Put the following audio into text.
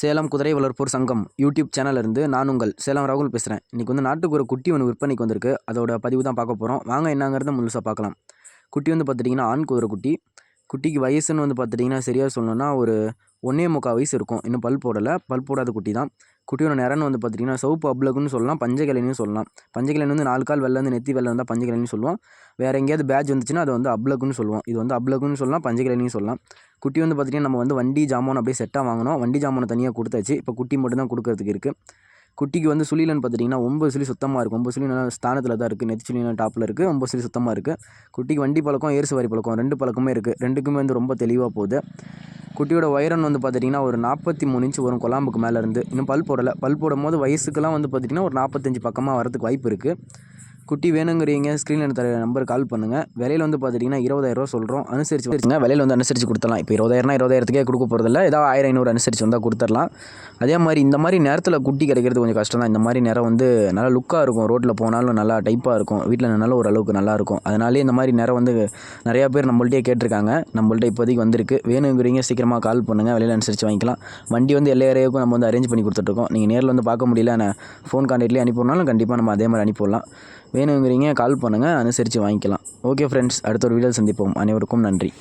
சேலம் குதிரை வளர்ப்போர் சங்கம் யூடியூப் சேனலிருந்து இருந்து நான் உங்கள் சேலம் ராகுல் பேசுகிறேன் இன்றைக்கி வந்து நாட்டுக்கு ஒரு குட்டி ஒன்று விற்பனைக்கு வந்திருக்கு. அதோட பதிவு தான் பார்க்க போகிறோம் வாங்க என்னங்கிறத முழுசாக பார்க்கலாம். குட்டி வந்து பார்த்துட்டிங்கன்னா ஆண் குதிரை குட்டி. குட்டிக்கு வயசுன்னு வந்து பார்த்துட்டிங்கன்னா சரியாக சொல்லணும்னா ஒரு ஒன்றே முக்கால் வயசு இருக்கும். இன்னும் பல் போடலை. பல் போடாத குட்டி தான். குட்டியோட நிறன்னு வந்து பார்த்தீங்கன்னா சவுப்பு அப்ளகுன்னு சொல்லலாம் பஞ்சகலைன்னு சொல்லலாம். பஞ்சகிளைன் வந்து நாலு கால் வெள்ளை வந்து நெத்தி வெள்ளை இருந்தால் பஞ்சகலைன்னு சொல்லுவோம். வேறு எங்கேயாவது பேட்ச் வந்துச்சுன்னா அது வந்து அப்ளகுன்னு சொல்லுவோம். இது வந்து அப்ளகுன்னு சொல்லலாம் பஞ்சகலைன்னு சொல்லலாம். குட்டி வந்து பார்த்திங்கன்னா நம்ம வந்து வண்டி ஜாமான் அப்படியே செட்டாக வாங்கினோம். வண்டி ஜாமானை தனியாக கொடுத்தாச்சு. இப்போ குட்டி மட்டும் தான் கொடுக்கறதுக்கு இருக்குது குட்டிக்கு வந்து சுழிலன்னு பார்த்துட்டிங்கன்னா ஒம்பது சுழி சுத்தமாக இருக்கும் ஒம்பது சுழி நல்லா ஸ்தானத்தில் தான் இருக்குது நெத்தி சுழி டாப்பில் இருக்குது ஒம்பது சுழி சுத்தமாக இருக்குது குட்டிக்கு வண்டி பழக்கம் ஏறு சவாரி பழக்கம். ரெண்டு பழக்கமே இருக்குது ரெண்டுக்குமே வந்து ரொம்ப தெளிவாக போகுது. குட்டியோட வைரன் வந்து பார்த்துட்டிங்கன்னா ஒரு நாற்பத்தி மூணு இன்ச்சு வரும் குழம்புக்கு மேலேருந்து இன்னும் பல் போடலை. பல் போடும் போது வயசுக்கெல்லாம் வந்து பார்த்திங்கன்னா ஒரு நாற்பத்தஞ்சு பக்கமாக வரதுக்கு வாய்ப்பு இருக்குது குட்டி வேணுங்கிறீங்க ஸ்க்ரீனில் தர நம்பருக்கு கால் பண்ணுங்கள் விலையில் வந்து பார்த்துட்டிங்கன்னா இருபதாயிரரூவா சொல்கிறோம் அனுசரிச்சு வச்சுங்க விலையில் வந்து அனுசரித்து கொடுத்துடலாம். இப்போ இருபதாயிரம்னா இருபதாயிரத்துக்கே கொடுக்க போகிறதில்ல ஏதாவது ஆயிரம் ஐநூறு அனுசரித்து வந்தால் கொடுத்துடலாம். அதே மாதிரி இந்த மாதிரி நேரத்தில் குட்டி கிடைக்கிறது கொஞ்சம் கஷ்டம் தான். இந்த மாதிரி நேரம் வந்து நல்லா லுக்காக இருக்கும். ரோட்டில் போனாலும் நல்லா டைப்பாக இருக்கும். வீட்டில் நின்னாலும் ஓரளவுக்கு நல்லா இருக்கும். அதனாலே இந்த மாதிரி நேரம் வந்து நிறையா பேர் நம்மள்ட்டே கேட்டிருக்காங்க. நம்மள்ட்ட இப்போதைக்கு வந்திருக்கு. வேணுங்கிறீங்க சீக்கிரமாக கால் பண்ணுங்கள் விலையில் அனுசரித்து வாங்கிக்கலாம். வண்டி வந்து எல்லா ஏரியாவுக்கும் நம்ம வந்து அரேஞ்ச் பண்ணி கொடுத்துட்ருக்கோம் நீங்கள் நேரில் வந்து பார்க்க முடியல நான் ஃபோன் கான்டாக்ட்லேயே அனுப்பினாலும் கண்டிப்பாக நம்ம அதே மாதிரி அனுப்பிடலாம் வேணுங்கிறீங்க கால் பண்ணுங்கள் அனுசரித்து வாங்கிக்கலாம். ஓகே ஃப்ரெண்ட்ஸ் அடுத்த ஒரு வீடியோ சந்திப்போம். அனைவருக்கும் நன்றி.